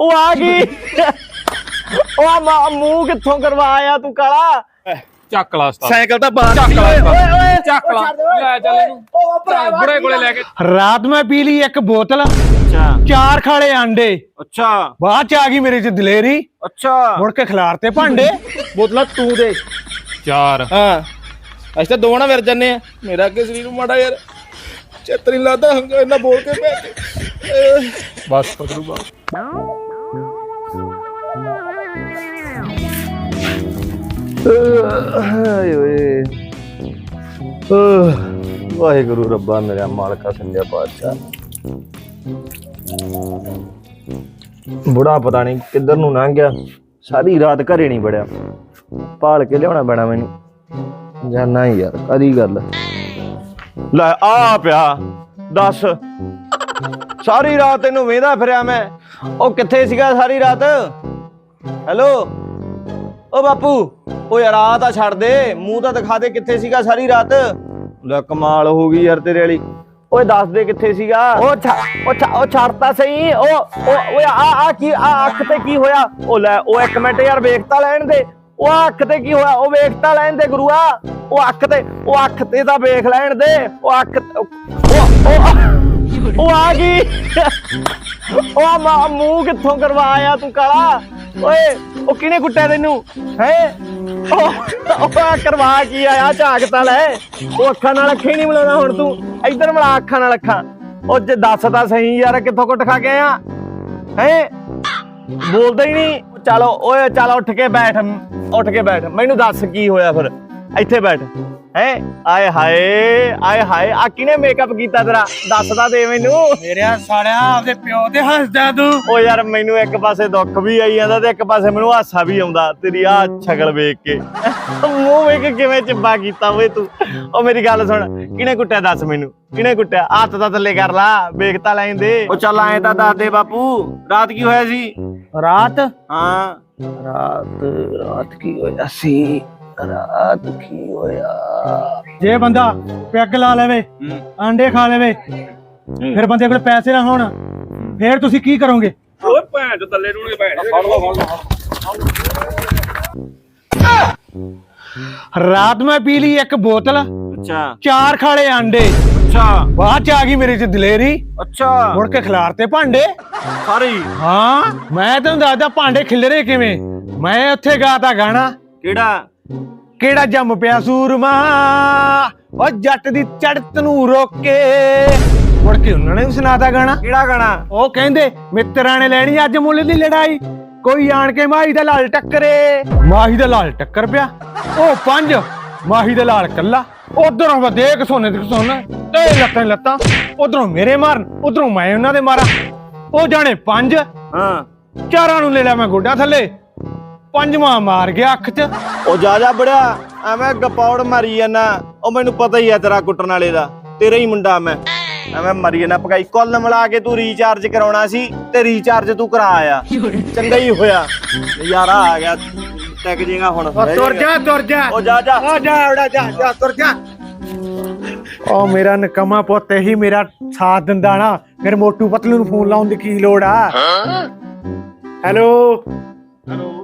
ਉਹ ਆ ਗਈ। ਉਹ ਆ ਮਾ- ਮੂੰਹ ਕਿੱਥੋਂ ਕਰਵਾਇਆ ਤੂੰ ਕਾਲਾ? ਚੱਕ ਲਾ ਉਸਤਾਦ। ਸਾਈਕਲ ਤਾਂ ਬਾਹਰ ਚੱਕ ਲਾ ਉਸਤਾਦ। ਓਏ ਓਏ ਚੱਕ ਲਾ। ਲੈ ਚੱਲ ਇਹਨੂੰ। ਚੱਲ ਬੁੜੇ ਕੋਲੇ ਲੈ ਕੇ। ਰਾਤ ਮੈਂ ਪੀ ਲਈ ਇੱਕ ਬੋਤਲ। ਅੱਛਾ। ਚਾਰ ਖਾਲੇ ਆਂਡੇ। ਅੱਛਾ। ਬਾਅਦ ਚ ਆ ਗਈ ਮੇਰੇ ਚ ਦਲੇਰੀ। ਅੱਛਾ। ਮੁੜ ਕੇ ਖਿਲਾਰਤੇ ਭਾਂਡੇ। ਬੋਤਲਾਂ ਤੂੰ ਦੇ। ਚਾਰ। ਹਾਂ। ਅਸੀਂ ਤਾਂ ਦੋਵਾਂ ਨਾਲ ਵਿਰ ਜੰਨੇ ਆ ਮੇਰਾ ਅੱਗੇ ਸਰੀਰ ਨੂੰ ਮਾੜਾ ਯਾਰ। ਚੇਤਰੀ ਲੱਗਦਾ ਹੰਗ ਇਹਨਾਂ ਬੋਲ ਕੇ ਮੈਂ ਬਸ ਪਕੜੂ ਬਾ ਹਾਏ ਓਏ। ਆਹ, ਵਾਹਿਗੁਰੂ ਰੱਬਾ ਮੇਰਾ ਮਾਲਕਾ ਸੰਧਿਆ ਪਾਤਸ਼ਾਹ। ਬੁੜਾ ਪਤਾ ਨਹੀਂ ਕਿੱਧਰ ਨੂੰ ਲੰਘ ਗਿਆ। ਸਾਰੀ ਰਾਤ ਘਰੇ ਨਹੀਂ ਵੜਿਆ। ਭਾਲ ਕੇ ਲਿਆਉਣਾ ਪੈਣਾ ਮੈਨੂੰ। ਜਾਨਾ ਹੀ ਯਾਰ ਕਦੀ ਗੱਲ? ਲੈ ਆ ਪਿਆ ਦੱਸ। ਸਾਰੀ ਰਾਤ ਇਹਨੂੰ ਵੇਂਦਾ ਫਿਰਿਆ ਮੈਂ। ਉਹ ਕਿੱਥੇ ਸੀਗਾ ਸਾਰੀ ਰਾਤ? ਹੈਲੋ? ਓ ਬਾਪੂ ਓ ਯਾਰ ਤਾਂ ਛੱਡ ਦੇ। ਮੂੰਹ ਤਾਂ ਦਿਖਾ ਦੇ ਕਿੱਥੇ ਸੀਗਾ ਸਾਰੀ ਰਾਤ। ਲੈ ਕਮਾਲ ਹੋ ਗਈ ਯਾਰ ਤੇਰੇ ਵਾਲੀ। ਓਏ ਦੱਸ ਦੇ ਕਿੱਥੇ ਸੀਗਾ? ਓ ਛ- ਛੱਡਤਾ ਸਹੀ। ਉਹ ਓ, ਓਏ ਆ ਆ ਕੀ, ਆ ਅੱਖ ਤੇ ਕੀ ਹੋਇਆ? ਉਹ ਲੈ ਉਹ ਇੱਕ ਮਿੰਟ ਯਾਰ ਵੇਖਤਾ ਲੈਣ ਦੇ। ਉਹ ਆਹ ਅੱਖ ਤੇ ਕੀ ਹੋਇਆ? ਉਹ ਵੇਖਤਾ ਲੈਣ ਦੇ ਗੁਰੂਆ। ਉਹ ਅੱਖ ਤੇ ਉਹ ਅੱਖ ਤੇ ਤਾਂ ਵੇਖ ਲੈਣ ਦੇ। ਉਹ ਅੱਖ ਓ ਓ ਓ ਆ ਗਈ। ਓ ਆ ਮਾ- ਮੂੰਹ ਕਿੱਥੋਂ ਕਰਵਾਇਆ ਤੂੰ ਕਾਲਾ? ਓਏ, ਉਹ ਕਿਹਨੇ ਕੁੱਟਿਆ ਤੈਨੂੰ? ਹੈ? ਉਹ ਉਹ ਕਰਵਾ ਕੀ ਆਇਆ? ਝਾਕ ਲੈ। ਉਹ ਅੱਖਾਂ ਨਾਲ ਅੱਖੇ ਨਹੀਂ ਮਿਲਾਉਣਾ ਹੁਣ ਤੂੰ। ਇੱਧਰ ਮਿਲਾ ਅੱਖਾਂ ਨਾਲ ਅੱਖਾਂ। ਉਹ ਜੇ ਦੱਸ ਤਾਂ ਸਹੀ ਯਾਰ, ਕਿੱਥੋਂ ਕੁੱਟ ਖਾ ਕੇ ਆਇਆ? ਹੈ? ਬੋਲਦਾ ਹੀ ਨਹੀਂ। ਚਲੋ ਓਏ, ਚੱਲ ਉੱਠ ਕੇ ਬੈਠ। ਉੱਠ ਕੇ ਬੈਠ। ਮੈਨੂੰ ਦੱਸ ਕੀ ਹੋਇਆ ਫਿਰ? ਇੱਥੇ ਬੈਠ। ਹੈ? ਆਏ ਹਾਏ ਆਏ ਹਾਏ ਆ ਕਿਹਨੇ ਮੇਕਅਪ ਕੀਤਾ ਤੇਰਾ? ਦੱਸ ਤਾਂ ਦੇ ਮੈਨੂੰ। ਮੇਰੇ ਸਾਲਿਆ ਆਪਦੇ ਪਿਓ ਤੇ ਹੱਸਦਾ ਤੂੰ। ਓ ਯਾਰ ਮੈਨੂੰ ਇੱਕ ਪਾਸੇ ਦੁੱਖ ਵੀ ਆਈ ਜਾਂਦਾ ਤੇ ਇੱਕ ਪਾਸੇ ਮੈਨੂੰ ਹਾਸਾ ਵੀ ਆਉਂਦਾ। ਤੇਰੀ ਆ ਸ਼ਕਲ ਵੇਖ ਕੇ। ਮੂੰਹ ਵੇਖ ਕੇ ਕਿਵੇਂ ਚਿੱਬਾ ਕੀਤਾ ਓਏ ਤੂੰ। ਓ ਮੇਰੀ ਗੱਲ ਸੁਣ ਕਿਹਨੇ ਕੁੱਟਿਆ ਦੱਸ ਮੈਨੂੰ? ਕਿਹਨੇ ਕੁੱਟਿਆ? ਹੱਥ ਤਾਂ ਥੱਲੇ ਕਰ ਲਾ ਵੇਖ ਤਾਂ ਲੈਂਦੇ ਓ ਚੱਲ ਐਂ ਤਾਂ ਦੱਸ ਦੇ ਬਾਪੂ ਰਾਤ ਕੀ ਹੋਇਆ ਸੀ? ਰਾਤ? ਹਾਂ। ਰਾਤ ਰਾਤ ਕੀ ਹੋਇਆ ਸੀ? ਰਾਤ ਕੀ ਹੋਇਆ। ਜੇ ਬੰਦਾ ਪੈਗ ਲਾ ਲਵੇ ਆਂਡੇ ਖਾ ਲਵੇ ਫਿਰ ਬੰਦੇ ਕੋਲ ਪੈਸੇ ਨਾ ਹੋਣ ਫਿਰ ਤੁਸੀਂ ਕੀ ਕਰੋਗੇ? ਓਏ ਭੈਣ ਚ ਥੱਲੇ ਨੂੰ ਭੈਣ ਫੜ ਲਓ ਫੜ ਲਓ। ਰਾਤ ਮੈਂ ਪੀ ਲਈ ਇੱਕ ਬੋਤਲ। ਅੱਛਾ। ਚਾਰ ਖਾਲੇ ਆਂਡੇ। ਅੱਛਾ। ਬਾਅਦ ਚ ਆ ਗਈ ਮੇਰੇ ਚ ਦਲੇਰੀ। ਅੱਛਾ। ਮੁੜ ਕੇ ਖਿਲਾਰਤੇ ਭਾਂਡੇ। ਸਾਰੀ ਹਾਂ ਮੈਂ ਤੈਨੂੰ ਦੱਸਦਾ ਭਾਂਡੇ ਖਿਲਰੇ ਕਿਵੇਂ। ਮੈਂ ਉੱਥੇ ਗਾਤਾ ਗਾਣਾ। ਕਿਹੜਾ? ਕਿਹੜਾ ਜੰਮ ਪਿਆ ਸੂਰਮਾ? ਓ ਜੱਟ ਦੀ ਚੜਤ ਨੂੰ ਰੋਕੇ। ਮੁੜ ਕੇ ਉਹਨਾਂ ਨੇ ਵੀ ਸੁਣਾਤਾ ਗਾਣਾ। ਕਿਹੜਾ ਗਾਣਾ? ਉਹ ਕਹਿੰਦੇ ਮਿੱਤਰਾਂ ਨੇ ਲੈਣੀ ਅੱਜ ਮੁੱਲ ਦੀ ਲੜਾਈ। ਕੋਈ ਆਣ ਕੇ ਮਾਹੀ ਦਾ ਲਾਲ ਟੱਕਰੇ। ਮਾਹੀ ਦਾ ਲਾਲ ਟੱਕਰ ਪਿਆ। ਉਹ ਪੰਜ ਮਾਹੀ ਦਾ ਲਾਲ ਕੱਲਾ। ਉਧਰੋਂ ਵਾ ਦੇਖ ਸੋਨੇ ਦੀ ਸੋਨਾ ਤੇ ਲੱਤਾਂ ਲੱਤਾਂ। ਉਧਰੋਂ ਮੇਰੇ ਮਾਰਨ ਉਧਰੋਂ ਮੈਂ ਉਹਨਾਂ ਦੇ ਮਾਰਾਂ। ਉਹ ਜਾਣੇ ਪੰਜ। ਹਾਂ। ਚਾਰਾਂ ਨੂੰ ਲੈ ਲਿਆ ਮੈਂ ਗੋਡਾ ਥੱਲੇ। ਪੰਜਵਾਂ ਮਾਰ ਗਿਆ ਅੱਖ 'ਚ। ਉਹ ਜਾ ਜਾ ਬੜਿਆ ਐਵੇਂ ਗਪੌੜ ਮਾਰੀ ਜਾਂਦਾ। ਉਹ ਮੈਨੂੰ ਪਤਾ ਹੀ ਆ ਤੇਰਾ ਕੁੱਟਣ ਵਾਲੇ ਦਾ। ਤੇਰਾ ਹੀ ਮੁੰਡਾ ਮੈਂ। ਐਵੇਂ ਮਰੀ ਜਾਂਦਾ ਪਕਾਈ ਕੁੱਲ ਮਿਲਾ ਕੇ ਤੂੰ ਰੀਚਾਰਜ ਕਰਾਉਣਾ ਸੀ ਤੇ ਰੀਚਾਰਜ ਤੂੰ ਕਰਾ ਆਇਆ। ਚੰਗਾ ਹੀ ਹੋਇਆ। ਯਾਰਾ ਆ ਗਿਆ। ਟੈਕ ਜੇਗਾ ਹੁਣ। ਤੁਰ ਜਾ ਤੁਰ ਜਾ। ਉਹ ਜਾ ਜਾ। ਆ ਜਾ ਉੜਾ ਜਾ ਜਾ ਤੁਰ ਜਾ। ਉਹ ਮੇਰਾ ਨਕਮਾ ਪੁੱਤ ਇਹੀ ਮੇਰਾ ਸਾਥ ਦਿੰਦਾ ਨਾ। ਮੇਰੇ ਮੋਟੂ ਪਤਲੂ ਨੂੰ ਫੋਨ ਲਾਉਣ ਦੀ ਕੀ ਲੋੜ ਆ? ਹੈਲੋ ਹੈਲੋ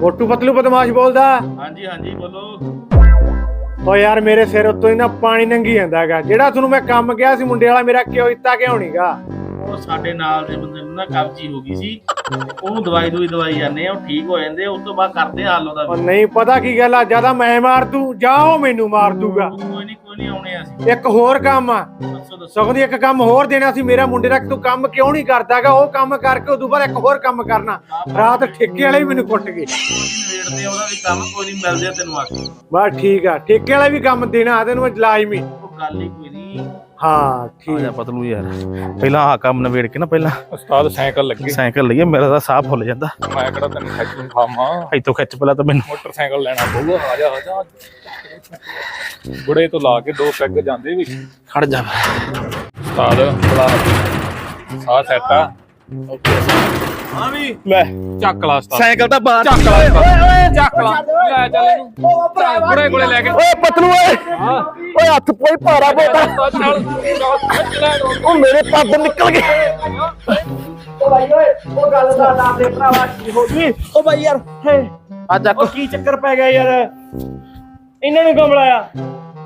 ਮੋਟੂ ਪਤਲੂ ਬਦਮਾਸ਼ ਬੋਲਦਾ। ਹਾਂਜੀ ਹਾਂਜੀ ਬੋਲੋ। ਓ ਯਾਰ ਮੇਰੇ ਸਿਰ ਉੱਤੋਂ ਹੀ ਨਾ ਪਾਣੀ ਨੰਗੀ ਜਾਂਦਾ ਹੈਗਾ ਜਿਹੜਾ ਤੁਹਾਨੂੰ ਮੈਂ ਕੰਮ ਕਿਹਾ ਸੀ ਮੁੰਡੇ ਵਾਲਾ ਮੇਰਾ ਕਿਉਂ ਇੱਤਾ ਕਿਉਂ ਨਹੀਂਗਾ? ਉਹ ਸਾਡੇ ਨਾਲ ਦੇ ਬੰਦੇ ਨੂੰ ਨਾ ਕਬਜੀ ਹੋ ਗਈ ਸੀ। ਤੇ ਉਹਨੂੰ ਦਵਾਈ ਦੂਈ ਦਵਾਈ ਜਾਂਦੇ ਆ ਉਹ ਠੀਕ ਹੋ ਜਾਂਦੇ ਆ ਉਸ ਤੋਂ ਬਾਅਦ ਕਰਦੇ ਆ ਹੱਲ ਉਹਦਾ ਉਹ ਨਹੀਂ ਪਤਾ ਕੀ ਗੱਲ ਆ ਜ਼ਿਆਦਾ ਮੈਂ ਮਾਰ ਦੂੰ ਜਾਂ ਉਹ ਮੈਨੂੰ ਮਾਰ ਦੂਗਾ। ਕੋਈ ਨਹੀਂ ਕੋਈ ਨਹੀਂ ਆਉਣੇ ਆ ਅਸੀਂ। ਇੱਕ ਹੋਰ ਕੰਮ ਆ। ਦੱਸੋ ਦੱਸੋ। ਸਗੋਂ ਦੀ ਇੱਕ ਕੰਮ ਹੋਰ ਦੇਣਾ ਸੀ ਮੇਰਾ ਮੁੰਡੇ ਦਾ ਕਿ ਤੂੰ ਕੰਮ ਕਿਉਂ ਨਹੀਂ ਕਰਦਾਗਾ? ਉਹ ਕੰਮ ਕਰਕੇ ਉਦੋਂ ਬਾਅਦ ਇੱਕ ਹੋਰ ਕੰਮ ਕਰਨਾ। ਰਾਤ ਠੇਕੇ ਵਾਲੇ ਵੀ ਮੈਨੂੰ ਕੁੱਟ ਗਏ। ਨੇੜਦੇ ਆ ਉਹਦਾ ਵੀ ਕੰਮ ਕੋਈ ਨਹੀਂ ਮਿਲਦੇ ਆ ਤੈਨੂੰ ਆ ਕੇ। ਬਸ ਠੀਕ ਆ। ਠੇਕੇ ਵਾਲਾ ਵੀ ਕੰਮ ਦੇਣਾ ਤੈਨੂੰ ਲਾਜ਼ਮੀ। ਉਹ ਗੱਲ ਹੀ ਕੋਈ ਨਹੀਂ। ਹਾਂ ਠੀਕ। ਆ। ਪਤਲੂ ਯਾਰ। ਪਹਿਲਾਂ ਆਹ ਕੰਮ ਨਵੇੜ ਕੇ ਨਾ ਪਹਿਲਾਂ। ਉਸਤਾਦ ਸਾਈਕਲ ਲੱਗੇ। ਸਾਈਕਲ ਲਈਏ ਮੇਰਾ ਤਾਂ ਸਾਹ ਫੁੱਲ ਜਾਂਦਾ। ਮੈਂ ਕਿਹੜਾ ਤੈਨੂੰ ਖੱਜ ਨੂੰ ਖਾਵਾਂ ਇੱਥੋਂ ਖਿੱਚ ਪਹਿਲਾਂ ਤਾਂ ਮੈਨੂੰ। ਮੋਟਰਸਾਈਕਲ ਲੈਣਾ ਪਊਗਾ ਆ ਜਾ ਆ ਜਾ। ਬੁੜੇ ਤੋਂ ਲਾ ਕੇ ਦੋ ਪੈਗ ਜਾਂਦੇ ਵੀ। ਖੜ ਜਾ। ਉਸਤਾਦ ਬੜਾ ਸਾਹ ਸੈੱਟ ਆ। ਹਾਂ ਵੀ ਲੈ। ਚੱਕ ਲਾ ਉਸਤਾਦ ਸਾਈਕਲ ਤਾਂ ਬਾਹਰ ਚੱਕ ਲਾ ਚੱਕ ਲਾ। ਲੈ ਚੱਲ ਇਹਨੂੰ। ਬੁੜੇ ਕੋਲੇ ਲੈ ਕੇ। ਓਏ ਪਤਲੂ ਓਏ। ਓਏ ਹੱਥ ਪੋਈ ਭਾਰਾ ਬੋਤਾ ਉਹ ਮੇਰੇ ਪੱਦ ਨਿਕਲ ਗਏ। ਓ ਭਾਈ ਓਏ ਉਹ ਗੱਲ ਦਾ ਨਾਮ ਦੇ ਭਰਾਵਾ ਕੀ ਹੋ ਗਈ? ਓ ਭਾਈ ਯਾਰ ਹੇ। ਅੱਜ ਉਹ ਕੀ ਚੱਕਰ ਪੈ ਗਿਆ ਯਾਰ? ਇਹਨਾਂ ਨੂੰ ਬੁਲਾਇਆ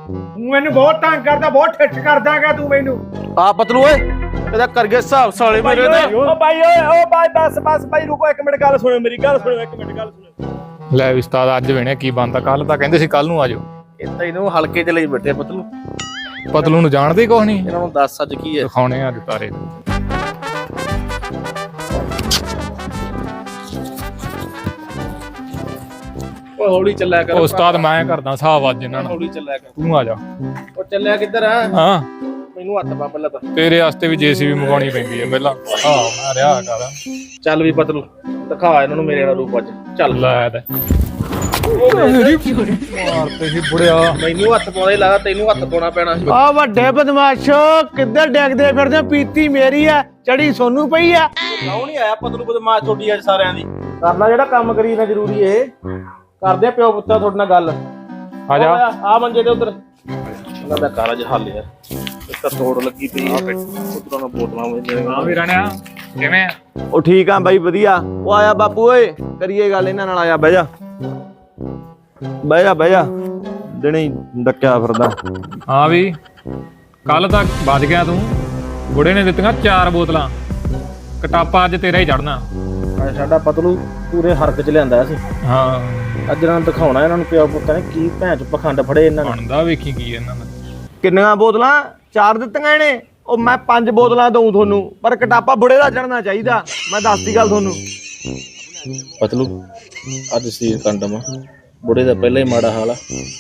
ਤੂੰ ਮੈਨੂੰ ਬਹੁਤ ਤੰਗ ਕਰਦਾ ਬਹੁਤ ਠਿੱਠ ਕਰਦਾਗਾ ਤੂੰ ਮੈਨੂੰ। ਆ ਪਤਲੂ ਓਏ ਇਹਦਾ ਕਰ ਗਿਆ ਹਿਸਾਬ ਸਾਲੇ ਮੇਰੇ ਦਾ। ਓ ਭਾਈ ਓਏ ਓ ਭਾਈ ਬਸ ਬਸ ਭਾਈ ਰੁਕੋ ਇੱਕ ਮਿੰਟ ਗੱਲ ਸੁਣੋ ਮੇਰੀ ਗੱਲ ਸੁਣੋ ਇੱਕ ਮਿੰਟ ਗੱਲ ਸੁਣੋ। ਲੈ ਵੀ ਉਸਤਾਦ ਅੱਜ ਵੇਣੇ ਕੀ ਬੰਦਾ ਕੱਲ ਤਾਂ ਕਹਿੰਦੇ ਸੀ ਕੱਲ ਨੂੰ ਆਜੋ। ਇਹ ਤਾਂ ਇਹਨੂੰ ਹਲਕੇ ਚ ਲਈ ਬੈਠੇ ਪਤਲੂ। ਪਤਲੂ ਨੂੰ ਜਾਣਦੇ ਕੁਛ ਨਹੀਂ। ਇਹਨਾਂ ਨੂੰ ਦੱਸ ਅੱਜ ਕੀ ਹੈ। ਦਿਖਾਉਣੇ ਆ ਅੱਜ ਤਾਰੇ। ਓਏ ਹੌਲੀ ਚੱਲਿਆ ਕਰ ਉਹ ਉਸਤਾਦ ਮੈਂ ਕਰਦਾ ਹਿਸਾਬ ਅੱਜ ਇਹਨਾਂ ਨਾਲ। ਹੌਲੀ ਚੱਲਿਆ ਕਰ। ਤੂੰ ਆ ਜਾ। ਉਹ ਚੱਲਿਆ ਕਿੱਧਰ ਆ? ਹਾਂ। ਮੈਨੂੰ ਹੱਥ ਪਾ ਪਹਿਲਾਂ ਤਾਂ। ਤੇਰੇ ਵਾਸਤੇ ਵੀ ਜੀਸੀਬੀ ਮੰਗਾਉਣੀ ਪੈਂਦੀ ਹੈ ਪਹਿਲਾਂ। ਹਾਂ ਮੈਂ ਰਿਹਾ ਕਰ। ਚੱਲ ਵੀ ਪਤਲੂ ਦਿਖਾ ਇਹਨਾਂ ਨੂੰ ਮੇਰੇ ਨਾਲ ਰੂਪ ਅੱਜ। ਚੱਲ। ਲੈ ਤੇ ਮਾਰਤੇ ਸੀ ਬੁੜਿਆ। ਮੈਨੂੰ ਹੱਥ ਪਾਉਂਦੇ ਲੱਗਾ ਤੈਨੂੰ ਹੱਥ ਪਾਉਣਾ ਪੈਣਾ ਸੀ। ਆ ਵੱਡੇ ਬਦਮਾਸ਼ੋ ਕਿੱਧਰ ਡੈਗਦੇ ਫਿਰਦੇ ਹੋ? ਪੀਤੀ ਮੇਰੀ ਆ ਚੜੀ ਸੋਨੂੰ ਪਈ ਆ ਕਿਉਂ ਨਹੀਂ ਆਇਆ ਪਤਲੂ ਬਦਮਾਸ਼ ਛੋਡੀ ਅੱਜ ਸਾਰਿਆਂ ਦੀ? ਕਰਨਾ ਜਿਹੜਾ ਕੰਮ ਕਰੀ ਨਾ ਜ਼ਰੂਰੀ ਏ ਕਰਦੇ ਆ ਪਿਓ ਪੁੱਤਾਂ ਤੁਹਾਡੇ ਨਾਲ ਗੱਲ? ਆ ਜਾ। ਆ ਮੰਜੇ ਦੇ ਉਧਰ। ਉਹਨਾਂ ਦਾ ਕਾਰਜ ਹੱਲ ਯਾਰ। ਇੱਕ ਤਾਂ ਤੋੜ ਲੱਗੀ ਪਈ ਆ ਉਧਰੋਂ ਨਾ ਬੋਤਲਾਂ ਵਿੱਚ ਹਾਂ ਵੀ ਰਣਿਆ ਕਿਵੇਂ ਉਹ ਠੀਕ ਆ ਬਾਈ ਵਧੀਆ। ਉਹ ਆਇਆ ਬਾਪੂ ਓਏ ਕਰੀਏ ਗੱਲ ਇਹਨਾਂ ਨਾਲ ਆਇਆ ਬਹਿ ਜਾ। ਬਹਿ ਜਾ ਬਹਿ ਜਾ। ਦਿਨੇ ਡੱਕਿਆ ਫਿਰਦਾ। ਹਾਂ ਵੀ ਕੱਲ ਤੱਕ ਬਚ ਗਿਆ ਤੂੰ। ਬੁੜੇ ਨੇ ਦਿੱਤੀਆਂ ਚਾਰ ਬੋਤਲਾਂ। ਕਟਾਪਾ ਅੱਜ ਤੇਰਾ ਹੀ ਚੜਨਾ ਸਾਡਾ ਪਤਲੂ ਪੂਰੇ ਹਰਕ ਚ ਲਿਆਂਦਾ ਸੀ। ਹਾਂ। ਅੱਜ ਦਿਖਾਉਣਾ ਇਹਨਾਂ ਨੂੰ ਪਿਓ ਪੁੱਤਾਂ ਨੇ ਕੀ ਭੈਣ ਚ ਪਖੰਡ ਫੜੇ ਇਹਨਾਂ ਨੇ ਬਣਦਾ ਵੇਖੀ ਕੀ ਇਹਨਾਂ ਦਾ ਕਿੰਨੀਆਂ ਬੋਤਲਾਂ? ਚਾਰ ਦਿੱਤੀਆਂ ਇਹਨੇ। ਉਹ ਮੈਂ ਪੰਜ ਬੋਤਲਾਂ ਦਊ ਤੁਹਾਨੂੰ ਪਰ ਕਟਾਪਾ ਬੁੜੇ ਦਾ ਚੜਨਾ ਚਾਹੀਦਾ। ਮੈਂ ਦੱਸਦੀ ਗੱਲ ਤੁਹਾਨੂੰ। ਪਤਲੂ ਅੱਜ ਸਰੀਰ ਕੰਡਮ ਆ। ਬੁੜੇ ਦਾ ਪਹਿਲਾਂ ਹੀ ਮਾੜਾ ਹਾਲ ਆ।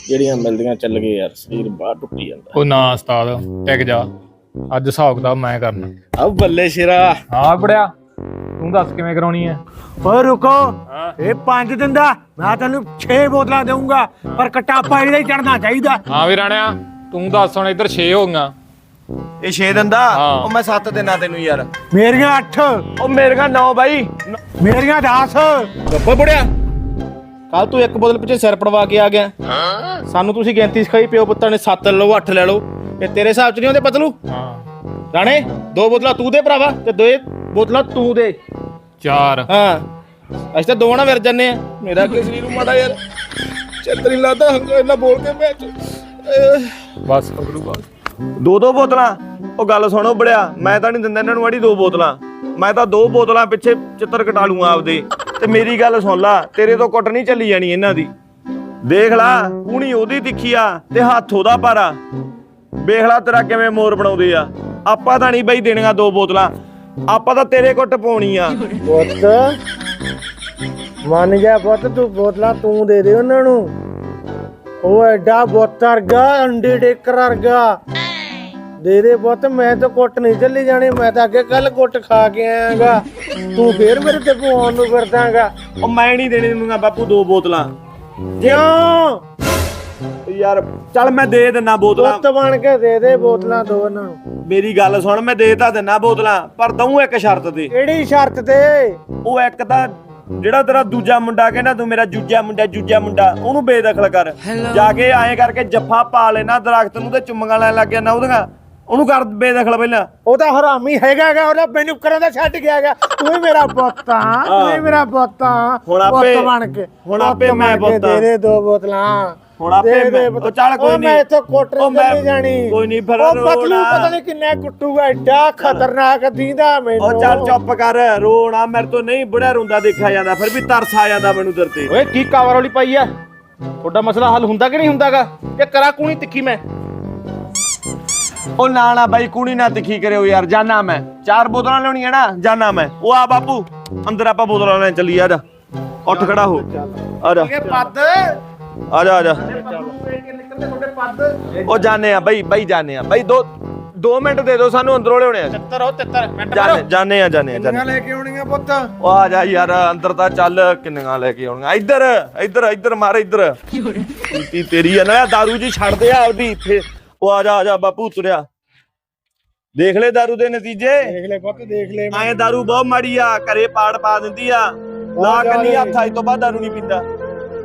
ਜਿਹੜੀਆਂ ਮਿਲਦੀਆਂ ਚੱਲ ਗਏ ਯਾਰ ਸਰੀਰ ਬਾਹਰ ਟੁੱਟੀ ਜਾਂਦਾ। ਉਹ ਨਾ ਉਸਤਾਦ ਟਿਕ ਜਾ। ਅੱਜ ਹਿਸਾਬ ਕਿਤਾਬ ਮੈਂ ਕਰਨਾ। ਆ ਬੱਲੇ ਸ਼ੇਰਾ। ਹਾਂ ਬੁੜਿਆ। ਤੂੰ ਦੱਸ ਕਿਵੇਂ ਕਰਾਉਣੀ ਹੈ ਓਏ ਰੁਕੋ। ਇਹ ਪੰਜ ਦਿੰਦਾ ਮੈਂ ਤੈਨੂੰ 6 ਬੋਤਲਾਂ ਦੇਊਂਗਾ ਪਰ ਕਟਾਪਾ ਇਹਦਾ ਹੀ ਚੜਨਾ ਚਾਹੀਦਾ। ਹਾਂ ਵੀ ਰਾਣਿਆ ਤੂੰ ਦੱਸ ਹੁਣ ਇੱਧਰ 6 ਹੋ ਗਈਆਂ ਇਹ 6 ਦਿੰਦਾ ਹਾਂ। ਉਹ ਮੈਂ 7 ਦਿਨਾਂ ਤੈਨੂੰ ਯਾਰ। ਮੇਰੀਆਂ 8 ਉਹ ਮੇਰੀਆਂ 9 ਬਾਈ। ਮੇਰੀਆਂ 10 ਗੱਬਾ ਬੁੜਿਆ। ਕੱਲ ਤੂੰ ਇੱਕ ਬੋਤਲ ਪਿੱਛੇ ਸਿਰ ਪੜਵਾ ਕੇ ਆ ਗਿਆ। ਸਾਨੂੰ ਤੁਸੀਂ ਗਿਣਤੀ ਸਿਖਾਈ ਪਿਓ ਪੁੱਤਾਂ ਨੇ 7 ਲੈ ਲਓ 8 ਲੈ ਲਓ। ਇਹ ਤੇਰੇ ਹਿਸਾਬ ਚ ਨਹੀਂ ਹੁੰਦੇ ਪਤਲੂ? ਹਾਂ। ਰਾਣੇ ਦੋ ਬੋਤਲਾਂ ਤੂੰ ਦੇ ਭਰਾਵਾ ਤੇ ਦੋ ਬੋਤਲਾਂ ਤੂੰ ਦੇ। ਚਾਰ। ਹਾਂ। ਅਸੀਂ ਤਾਂ ਦੋਵਾਂ ਨਾਲ ਵਿਰ ਜੰਨੇ ਆ ਮੇਰਾ ਕਿ ਸਰੀਰ ਮਾੜਾ ਯਾਰ। ਚਤਰੀ ਲਾਦਾ ਹੰਗਾ ਇਹਨਾਂ ਬੋਲ ਕੇ ਮੈਂ ਬਸ ਪਕੜੂ ਬਸ। ਦੋ ਦੋ ਬੋਤਲਾਂ। ਉਹ ਗੱਲ ਸੁਣੋ ਬੜਿਆ ਮੈਂ ਤਾਂ ਨਹੀਂ ਦਿੰਦਾ ਇਹਨਾਂ ਨੂੰ ਅੜੀ ਦੋ ਬੋਤਲਾਂ। ਮੈਂ ਤਾਂ ਦੋ ਬੋਤਲਾਂ ਪਿੱਛੇ ਚਿੱਤਰ ਕਟਾ ਲੂੰਗਾ ਆਪਦੇ। ਤੇ ਮੇਰੀ ਗੱਲ ਸੁਣ ਲਾ ਤੇਰੇ ਤੋਂ ਕੁੱਟ ਨਹੀਂ ਚੱਲੀ ਜਾਣੀ ਇਹਨਾਂ ਦੀ। ਦੇਖ ਲਾ ਕੂਣੀ ਉਹਦੀ ਤਿੱਖੀ ਆ ਤੇ ਹੱਥ ਉਹਦਾ ਭਾਰਾ। ਵੇਖ ਲਾ ਤੇਰਾ ਕਿਵੇਂ ਮੋਰ ਬਣਾਉਂਦੇ ਆ। ਆਪਾਂ ਤਾਂ ਨਹੀਂ ਬਈ ਦੇਣੀਆਂ ਦੋ ਬੋਤਲਾਂ। ਆਪਾਂ ਤਾਂ ਤੇਰੇ ਕੁੱਟ ਪਾਉਣੀ ਆ। ਪੁੱਤ ਮੰਨ ਜਾ ਪੁੱਤ ਤੂੰ ਬੋਤਲਾਂ ਤੂੰ ਦੇ ਦੇ ਉਹਨਾਂ ਨੂੰ। ਉਹ ਐਡਾ ਬੁੱਤ ਵਰਗਾ ਅੰਡੇ ਡੇਕਰ ਵਰਗਾ। ਦੇ ਦੇ ਪੁੱਤ ਮੈਂ ਤਾਂ ਕੁੱਟ ਨਹੀਂ ਚੱਲੀ ਜਾਣੀ ਮੈਂ ਤਾਂ ਅੱਗੇ ਕੱਲ ਕੁੱਟ ਖਾ ਕੇ ਆਇਆਗਾ। ਤੂੰ ਫੇਰ ਮੇਰੇ ਤੇ ਪਵਾਉਣ ਨੂੰ ਫਿਰਦਾਗਾ। ਉਹ ਮੈਂ ਨਹੀਂ ਦੇਣੀ ਤੈਨੂੰ ਬਾਪੂ ਦੋ ਬੋਤਲਾਂ। ਕਿਉਂ? ਯਾਰ ਚੱਲ ਮੈਂ ਦੇ ਦਿੰਨਾ ਬੋਤਲਾਂ। ਪੁੱਤ ਬਣ ਕੇ ਦੇ ਦੇ ਬੋਤਲਾਂ ਦੋ ਇਹਨਾਂ ਨੂੰ। ਮੇਰੀ ਗੱਲ ਸੁਣ ਮੈਂ ਦੇ ਤਾਂ ਦਿੰਨਾ ਬੋਤਲਾਂ ਪਰ ਦਊਂ ਇੱਕ ਸ਼ਰਤ ਤੇ। ਕਿਹੜੀ ਸ਼ਰਤ ਤੇ? ਉਹ ਇੱਕ ਤਾਂ ਜਿਹੜਾ ਤੇਰਾ ਦੂਜਾ ਮੁੰਡਾ ਕਹਿੰਦਾ ਤੂੰ ਮੇਰਾ ਜੂਜਾ ਮੁੰਡਾ ਜੂਜਾ ਮੁੰਡਾ ਉਹਨੂੰ ਬੇਦਖਲ ਕਰ। ਜਾ ਕੇ ਐਂ ਕਰਕੇ ਜੱਫਾ ਪਾ ਲੈਣਾ ਦਰਖਤ ਨੂੰ ਤੇ ਚੁੰਮੀਆਂ ਲੈਣ ਲੱਗ ਗਿਆ ਨਾ ਉਹਦੀਆਂ। ਉਹਨੂੰ ਕਰ ਬੇਦਖਲ ਪਹਿਲਾਂ। ਉਹ ਤਾਂ ਹਰਾਮੀ ਹੈਗਾਗਾ ਉਹਦਾ ਮੈਨੂੰ ਕਰਨ ਦਾ ਛੱਡ ਗਿਆ ਹੈਗਾ। ਤੂੰ ਹੀ ਮੇਰਾ ਪੁੱਤ ਆ ਤੂੰ ਹੀ। ਮੇਰਾ ਪੁੱਤ ਆ। ਹੁਣ ਆਪੇ- ਪੁੱਤ ਬਣ ਕੇ ਹੁਣ ਪੁੱਤ ਆਪੇ ਮੈਂ ਬਣ ਕੇ ਪੁੱਤ ਆ। ਦੇ ਦੇ ਦੋ ਬੋਤਲਾਂ। ਹੁਣ ਆਪੇ ਮੈਂ-। ਉਹ ਚੱਲ ਕੋਈ ਉਹ ਨੀ। ਮੈਂ ਇੱਥੋਂ ਕੋਟਰ ਨਹੀਂ ਜਾਣੀ। ਕੋਈ ਨੀ, ਫਿਰ ਉਹ ਪਤਲੂ। ਪਤਾ ਨਹੀਂ ਕਿੰਨਾ ਕੁੱਟੂਗਾ ਐਡਾ ਖਤਰਨਾਕ ਦੀਂਦਾ ਮੈਨੂੰ। ਉਹ ਚੱਲ ਚੁੱਪ ਕਰ ਰੋਣਾ ਮੇਰੇ ਤੋਂ ਨਹੀਂ ਬੁੜਾ ਰੋਂਦਾ ਦੇਖਿਆ ਜਾਂਦਾ ਫਿਰ ਵੀ ਤਰਸ ਆ ਜਾਂਦਾ ਮੈਨੂੰ ਤੇਰੇ ਤੇ। ਓਏ ਕੀ ਕਾਵਰ ਵਾਲੀ ਪਾਈ ਆ? ਤੁਹਾਡਾ ਮਸਲਾ ਹੱਲ ਹੁੰਦਾ ਕਿ ਨਹੀਂ ਹੁੰਦਾਗਾ? ਕਿ ਕਰਾ ਕੂਣੀ ਤਿੱਖੀ ਮੈਂ। ਉਹ ਨਾ ਨਾ ਬਾਈ ਕੁੜੀ ਨਾ ਤਿੱਖੀ ਕਰਿਓ ਯਾਰ ਜਾਨਾ ਮੈਂ। ਚਾਰ ਬੋਤਲਾਂ ਲੈਣੀਆਂ ਨਾ ਜਾਨਾ ਮੈਂ। ਉਹ ਆ ਬਾਪੂ ਅੰਦਰ ਆਪਾਂ ਬੋਤਲਾਂ ਲੈਣ ਚੱਲੀ ਆ ਜਾ। ਉੱਠ ਖੜਾ ਹੋ। ਆ ਜਾ। ਪੱਦ ਆ ਜਾ ਆ ਜਾ ਨਿਕਲਦੇ ਤੁਹਾਡੇ ਪੱਦ ਉਹ ਜਾਣੇ ਆ ਬਾਈ ਬਾਈ ਜਾਣੇ ਆ ਬਾਈ ਦੋ 2 ਮਿੰਟ ਦੇ ਦਿਓ ਸਾਨੂੰ ਅੰਦਰੋਂ ਲਿਆਉਣੇ ਆ ਤਿੱਤਰ ਹੋ ਤਿੱਤਰ ਮਿੰਟ ਜਾਣੇ ਜਾਣੇ ਆ ਜਾਣੇ ਆ ਜਾਣੇ ਲੈ ਕੇ ਆਉਣੀਆਂ ਪੁੱਤ ਉਹ ਆ ਜਾ ਯਾਰ ਅੰਦਰ ਤਾਂ ਚੱਲ ਕਿੰਨੀਆਂ ਲੈ ਕੇ ਆਉਣੀਆਂ ਇੱਧਰ ਇੱਧਰ ਇੱਧਰ ਮਾਰ ਇੱਧਰ ਪੀਤੀ ਤੇਰੀ ਆ ਨਾ ਦਾਰੂ ਜੀ ਛੱਡ ਦੇ ਆ ਆਪਦੀ ਇੱਥੇ ਉਹ ਆ ਜਾ ਆ ਜਾ ਬਾਪੂ ਤੁਰਿਆ ਦੇਖ ਲੈ दारू ਦੇ ਨਤੀਜੇ ਦੇਖ ਲੈ ਪੁੱਤ ਦੇਖ ਲੈ ਐ दारू ਬਹੁਤ ਮਾੜੀ ਆ ਘਰੇ ਪਾੜ ਪਾ ਦਿੰਦੀ ਆ ਲਾ ਜ਼ਿਆਦਾ ਕੰਨੀ ਈ। ਹੱਥ ਅੱਜ ਤੋਂ ਬਾਅਦ दारू ਨਹੀਂ ਪੀਂਦਾ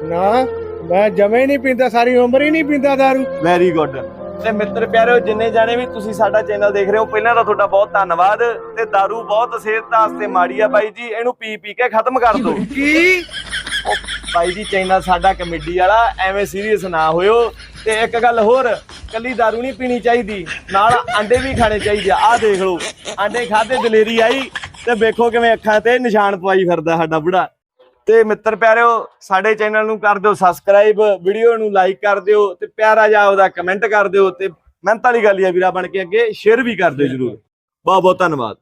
ਨਾ ਮੈਂ ਜਮੇ ਨਹੀਂ ਪੀਂਦਾ ਸਾਰੀ ਉਮਰ ਹੀ ਨਹੀਂ ਪੀਂਦਾ ਦਾਰੂ ਵੈਰੀ ਗੁੱਡ ਤੇ ਮਿੱਤਰ ਪਿਆਰਿਓ ਜਿੰਨੇ ਜਾਣੇ ਵੀ ਤੁਸੀਂ ਸਾਡਾ ਚੈਨਲ ਦੇਖ ਰਹੇ ਹੋ ਪਹਿਲਾਂ ਤਾਂ ਤੁਹਾਡਾ ਬਹੁਤ ਧੰਨਵਾਦ ਤੇ दारू ਬਹੁਤ ਸਿਹਤ ਵਾਸਤੇ ਮਾੜੀ ਆ ਬਾਈ ਜੀ ਇਹਨੂੰ ਪੀ ਪੀ ਕੇ ਖਤਮ ਕਰ ਦਿਓ ਕੀ ਉਹ ਬਾਈ ਜੀ ਚੈਨਲ ਸਾਡਾ ਕਮੇਡੀ ਵਾਲਾ ਐਵੇਂ ਸੀਰੀਅਸ ਨਾ ਹੋਇਓ ਤੇ ਇੱਕ ਗੱਲ ਹੋਰ ਕੱਲੀ दारू ਨਹੀਂ ਪੀਣੀ ਚਾਹੀਦੀ ਨਾਲ ਆਂਡੇ ਵੀ ਖਾਣੇ ਚਾਹੀਦੇ ਆ ਆਹ ਦੇਖ ਲਓ ਆਂਡੇ ਖਾਦੇ ਦਲੇਰੀ ਆਈ ਤੇ ਵੇਖੋ ਕਿਵੇਂ ਅੱਖਾਂ ਤੇ ਨਿਸ਼ਾਨ ਪਵਾਈ ਫਿਰਦਾ ਸਾਡਾ ਬੁੜਾ ਤੇ ਮਿੱਤਰ ਪਿਆਰਿਓ, ਸਾਡੇ ਚੈਨਲ ਨੂੰ ਕਰ ਦਿਓ ਸਬਸਕ੍ਰਾਈਬ ਵੀਡੀਓ ਨੂੰ ਲਾਈਕ ਕਰ ਦਿਓ ਤੇ ਪਿਆਰਾ ਜਿਹਾ ਉਹਦਾ ਕਮੈਂਟ ਕਰ ਦਿਓ ਤੇ ਮਿਹਨਤ ਵਾਲੀ ਗੱਲ ਹੀ ਆ ਵੀਰਾ ਬਣ ਕੇ ਅੱਗੇ ਸ਼ੇਅਰ ਵੀ ਕਰ ਦਿਓ ਜਰੂਰ। ਬਹੁਤ ਬਹੁਤ ਧੰਨਵਾਦ।